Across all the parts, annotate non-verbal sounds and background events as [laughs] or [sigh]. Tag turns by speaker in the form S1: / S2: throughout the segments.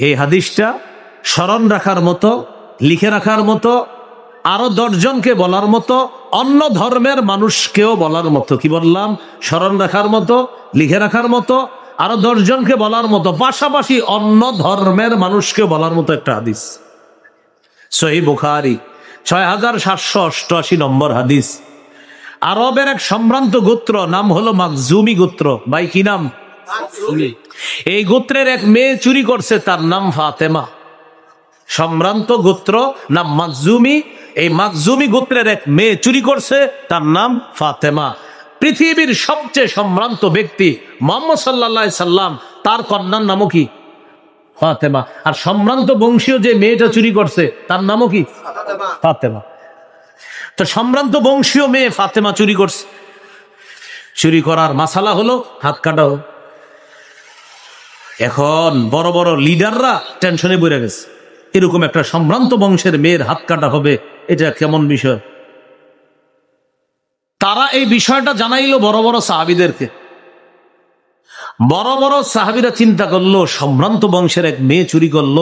S1: এই হাদিসটা স্মরণ রাখার মতো, লিখে রাখার মতো, আরও দশজনকে বলার মতো, অন্য ধর্মের মানুষকেও বলার মতো। কি বললাম? স্মরণ রাখার মতো, লিখে রাখার মতো, আরও দশজনকে বলার মতো, পাশাপাশি অন্য ধর্মের মানুষকে বলার মতো একটা হাদিস। সহি বুখারি ছয় হাজার সাতশো অষ্টআশি নম্বর হাদিস। আরবের এক সম্ভ্রান্ত গোত্র, নাম হলো মাকজুমি গোত্র। ভাই, কি নাম? এই গোত্রের এক মেয়ে চুরি করছে তার নাম ফাতেমা। সম্ভ্রান্ত গোত্র নাম মাকজুমি এই মাকজুমি গোত্রের এক মেয়ে চুরি করছে তার নাম ফাতেমা। পৃথিবীর সবচেয়ে সম্ভ্রান্ত ব্যক্তি মোহাম্মদ সাল্লা সাল্লাম তার কন্যার নামও কি? ফাতেমা। আর সম্ভ্রান্ত বংশীয় যে মেয়েটা চুরি করছে তার নামও কি? ফাতেমা। তো সম্ভ্রান্ত বংশীয় মেয়ে ফাতেমা চুরি করছে। চুরি করার মাসালা হলো হাত কাটা। এখন বড় বড় লিডাররা টেনশনে পড়ে গেছে। এরকম একটা সম্ভ্রান্ত বংশের মেয়ের হাত কাটা হবে, এটা কেমন বিষয়? তারা এই বিষয়টা জানাইলো বড় বড় সাহাবিদেরকে। বড় বড় সাহাবিরা চিন্তা করল, সম্ভ্রান্ত বংশের এক মেয়ে চুরি করল।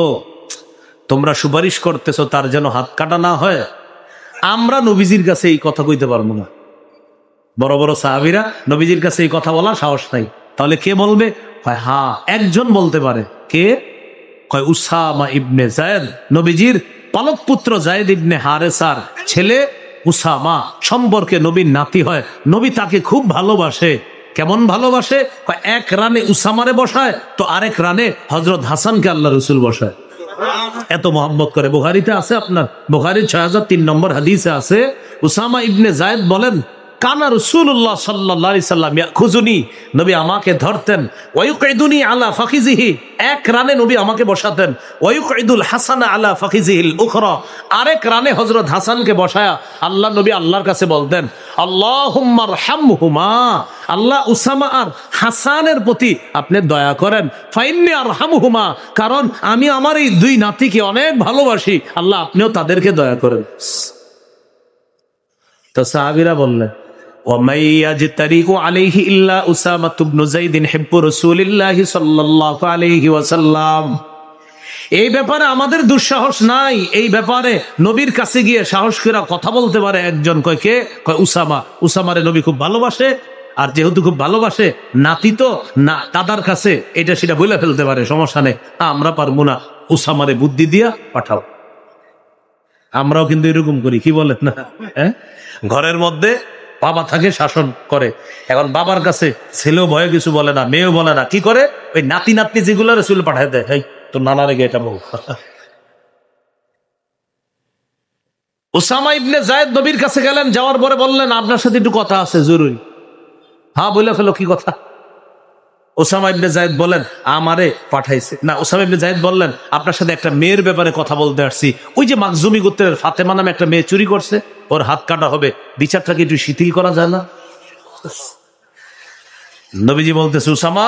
S1: তোমরা সুপারিশ করতেছো তার যেন হাত কাটা না হয়। আমরা নবীজির কাছে এই কথা কইতে পারব না। বড় বড় সাহাবিরা নবীজির কাছে এই কথা বলা সাহস নাই। তাহলে কে বলবে? হয় হ্যাঁ একজন বলতে পারে, কে? কয় উসামা ইবনে জায়দ নবীজির পালক পুত্র জায়দ ইবনে হারেসার ছেলে উসামা। সম্পর্কে নবীর নাতি হয়, নবী তাকে খুব ভালোবাসে। কেমন ভালোবাসে? কয় এক রানে উসামারে বসায়, তো আরেক রানে হজরত হাসানকে আল্লাহ রসুল বসায়। এত মোহাম্মত করে, বুখারিতে আছে আপনার? বুখারির ছয় হাজার তিন নম্বর হাদিসে আছে, উসামা ইবনে জায়দ বলেন কানা রসুল্লাহ সাল্লাহ সাল্লাম খুজুনি নবী আমাকে ধরতেন। ওয়ুকঈদুনি আলা ফাকিজিহি এক রানে নবী আমাকে বসাতেন। ওয়ুকঈদুল হাসান আলা ফাকিজিহিল উখরা, আরেক রানে হজরত হাসানকে বসায়া আল্লাহ নবী আল্লাহর কাছে বলতেন আল্লাহুম্মার হামহুমা আল্লাহ উসামা আর হাসানের প্রতি আপনি দয়া করেন। ফাইন্নি আর হামহুমা কারণ আমি আমার এই দুই নাতিকে অনেক ভালোবাসি। আল্লাহ আপনিও তাদেরকে দয়া করেন। তো সাহাবিরা বললেন ومن يجترئ عليه إلا أسامة بن زيد حب رسول الله صلى الله عليه وسلم এই ব্যাপারে আমাদের দুঃসাহস নাই এই ব্যাপারে নবীর কাছে গিয়ে সাহস করে কথা বলতে পারে একজন কয় কে কয় উসামা উসামারে নবী খুব ভালোবাসে আর যেহেতু খুব ভালোবাসে নাতি তো না দাদার কাছে এটা সেটা বলে ফেলতে পারে সমস্যা নেই আমরা পারবো না উসামারে বুদ্ধি দিয়া পাঠাও আমরাও কিন্তু এরকম করি কি বলেন না হ্যাঁ ঘরের মধ্যে বাবা থাকে শাসন করে। এখন বাবার কাছে ছেলেও ভয়ে কিছু বলে না, মেয়েও বলে না। কি করে? ওই নাতি নাতনি যেগুলো রসুল পাঠায় দেয়। এই তোর নানা রেগে এটা বউ [laughs] ওসামা ইবনে জায়দ নবীর কাছে গেলেন, যাওয়ার পরে বললেন, আপনার সাথে একটু কথা আছে, জরুরি। হ্যাঁ বলে ফেলো, কি কথা? ওসামা ইবনে জায়েদ বলেন, আমারে পাঠাইছে। না, ওসামা ইবনে জায়েদ বললেন, আপনার সাথে একটা মেয়ের ব্যাপারে কথা বলতে আসছি। ওই যে মাকজুমি গোত্রের ফাতেমা নামে একটা মেয়ে চুরি করছে, ওর হাত কাটা হবে। বিচারটাকে একটু শিথিল করা যায় না? নবীজি বলতেছে উসামা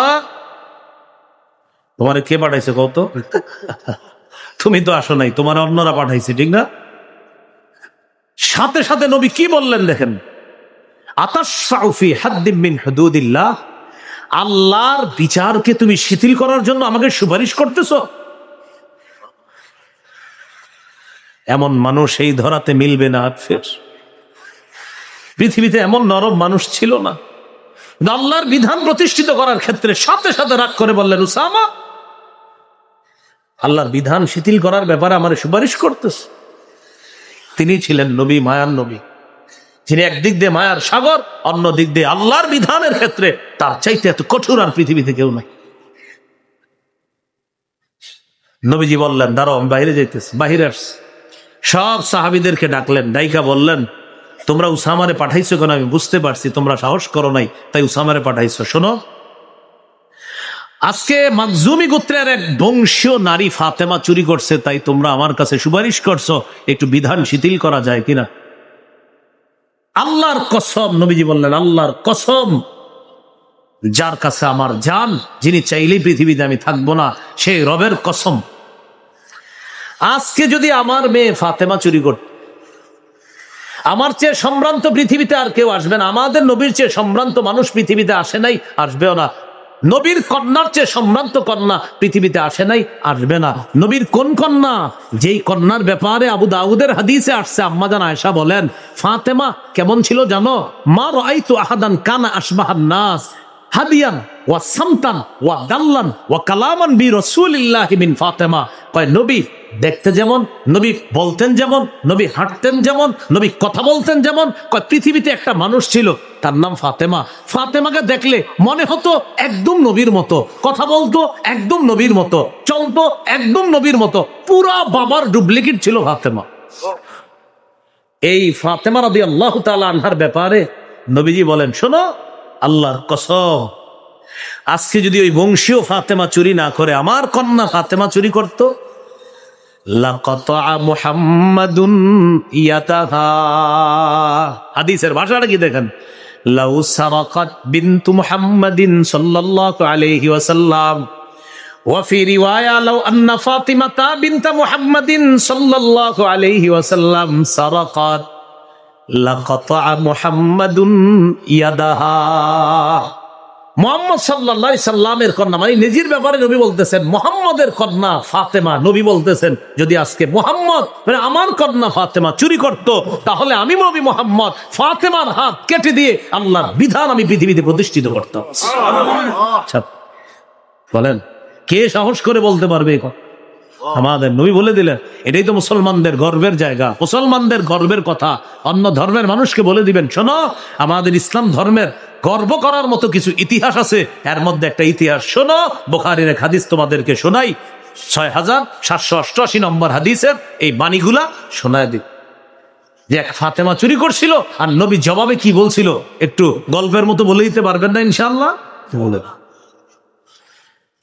S1: তোমার কে পাঠাইছে কত তুমি তো আসো নাই, তোমার অন্যরা পাঠাইছে, ঠিক না? সাথে সাথে নবী কি বললেন দেখেন? আতাশাউফি হাদ্দিম মিন হুদুদিল্লাহ। আল্লাহর বিচারকে তুমি শিথিল করার জন্য আমাকে সুপারিশ করতেছ? এমন মানুষ এই ধরাতে মিলবে না, ফের। পৃথিবীতে এমন নরম মানুষ ছিল না। আল্লাহর বিধান প্রতিষ্ঠিত করার ক্ষেত্রে সাথে সাথে রাগ করে বললেন, উসামা, আল্লাহর বিধান শিথিল করার ব্যাপারে আমার সুপারিশ করতেছে। তিনি ছিলেন নবী মায়ান নবী যিনি একদিক দিয়ে মায়ার সাগর অন্য দিক দিয়ে আল্লাহর বিধানের ক্ষেত্রে তার চাইতে এত কঠোর আর পৃথিবীতে কেউ নাই। নবীজি বললেন, দাঁড়াও, আমি বাইরে যাইতেছি, বাহিরে আসছি। সব সাহাবিদেরকে ডাকলেন, ডাইকা বললেন, তোমরা উসামারে পাঠাইছো কেন? আমি বুঝতে পারছি, তোমরা সাহস করো নাই, তাই উসামারে পাঠাইছো। শোনো, আজকে মাকজুমি গোত্রের এক বংশীয় নারী ফাতেমা চুরি করছে, তাই তোমরা আমার কাছে সুপারিশ করছ, একটু বিধান শিথিল করা যায় কিনা? আল্লাহর কসম, নবীজি বললেন, আল্লাহর কসম, যার কাছে আমার যান যিনি চাইলেই পৃথিবীতে আমি থাকব না, সেই রবের কসম। আজকে যদি আমার মেয়ে ফাতেমা চুরি করত আমার চেয়ে সম্ভ্রান্ত পৃথিবীতে আর কেউ আসবে না, আমাদের নবীর চেয়ে সম্ভ্রান্ত মানুষ পৃথিবীতে আসে নাই, আসবেও না। নবীর কন্যার চেয়ে সম্ভ্রান্ত কন্যা পৃথিবীতে আসে নাই, আসবে না। নবীর কোন কন্যা? যেই কন্যার ব্যাপারে আবু দাউদের হাদিসে আসছে আম্মাজান আয়সা বলেন, ফাতেমা, কেমন ছিল জানো? মা রাইতু আহাদান কানা আসবাহান নাস, হাদিয়ান ওয়া সামতান ওয়া দাল্লান ওয়া কালামান বি রাসূলিল্লাহি মিন ফাতেমা। কয়, নবী দেখতে যেমন, নবী বলতেন যেমন, নবী হাঁটতেন যেমন, নবী কথা বলতেন যেমন পৃথিবীতে একটা মানুষ ছিল, তার নাম ফাতেমা। ফাতেমাকে দেখলে মনে হতো একদম নবীর মতো। কথা বলতো একদম নবীর মতো। চলতো একদম নবীর মতো। পুরা বাবার ডুপ্লিকেট ছিল ফাতেমা। এই ফাতেমা রবি আল্লাহ তালা আনহার ব্যাপারে নবীজি বলেন, শোনো, আল্লাহর কসম, আজকে যদি ওই বংশীয় ফাতেমা চুরি না করে, আমার কন্যা ফাতেমা চুরি করতো মুহাম্মাদুন ইয়াতাহা হাদিসের ভাষাটা কি দেখেন লাউ সারাকাত বিনতু মুহাম্মাদিন সাল্লাল্লাহু আলাইহি ওয়াসাল্লাম وفي رواية لو أن فاطمة بنت محمد صلى الله عليه وسلم سرقت لقطع محمد يدها মোহাম্মদ সাল্লাহ সাল্লামের কন্যা মানে নিজের ব্যাপারে নবী বলতেছেন মোহাম্মদের কন্যা ফাতেমা নবী বলতেছেন যদি আজকে মোহাম্মদ মানে আমার কন্যা ফাতেমা চুরি করত তাহলে আমি নবী মোহাম্মদ ফাতেমার হাত কেটে দিয়ে আল্লাহর বিধান আমি পৃথিবীতে প্রতিষ্ঠিত করতাম। আচ্ছা, বলেন কে সাহস করে বলতে পারবে এই কথা? আমাদের নবী বলে দিলেন এটাই তো মুসলমানদের গর্বের জায়গা। মুসলমানদের গর্বের কথা অন্য ধর্মের মানুষকে বলে দিবেন শোনো আমাদের ইসলাম ধর্মের গর্ব করার মতো কিছু ইতিহাস আছে। এর মধ্যে একটা ইতিহাস শোনো বোখারির এক হাদিস তোমাদেরকে শোনাই। ছয় হাজার সাতশো অষ্টআশি নম্বর হাদিসের এই বাণীগুলা শোনায় দিই যে এক ফাতেমা চুরি করছিল আর নবী জবাবে কি বলছিল? একটু গল্পের মতো বলে দিতে পারবেন না ইনশাল্লাহ।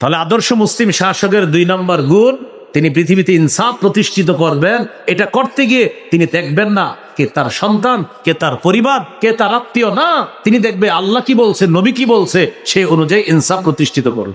S1: তাহলে আদর্শ মুসলিম শাসকের দুই নম্বর গুণ তিনি পৃথিবীতে ইনসাফ প্রতিষ্ঠিত করবেন, এটা করতে গিয়ে তিনি দেখবেন না কে তার সন্তান, কে তার পরিবার, কে তার আত্মীয়, না। তিনি দেখবে আল্লাহ কি বলছে, নবী কি বলছে, সে অনুযায়ী ইনসাফ প্রতিষ্ঠিত করুন